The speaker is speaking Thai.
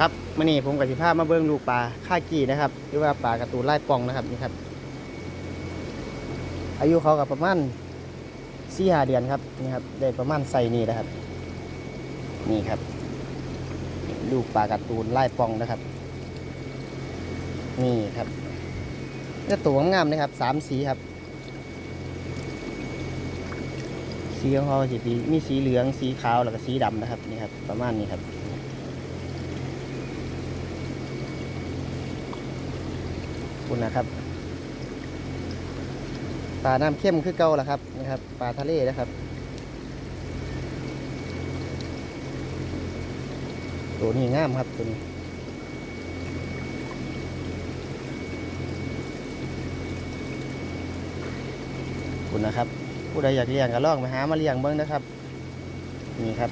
ครับมื่อนี้ผมกับสิภาพมาเบิ้งลูกปลาค่ากีนะครับ หรือว่าปลากระตูนไล่ปองนะครับนี่ครับ อายุเขากับประมาณสี่ห้าเดือนครับนี่ครับได้ประมาณไซนี้นะครับ นี่ครับ ลูกปลากระตูนไล่ปองนะครับ นี่ครับจะตัวงามนะครับสามสีครับ สีของเขาสีมีสีเหลืองสีขาวแล้วก็สีดำนะครับนี่ครับ ประมาณนี้ครับ คุณนะครับปลาน้ำเข้มคือเก่าแหละครับนะครับปลาทะเลนะครับ ตัวนี้งามครับตัวนี้คุณนะครับ ผู้ใดอยากเลี้ยงก็ลองมาหามาเลี้ยงเบิ้งนะครับ นี่ครับ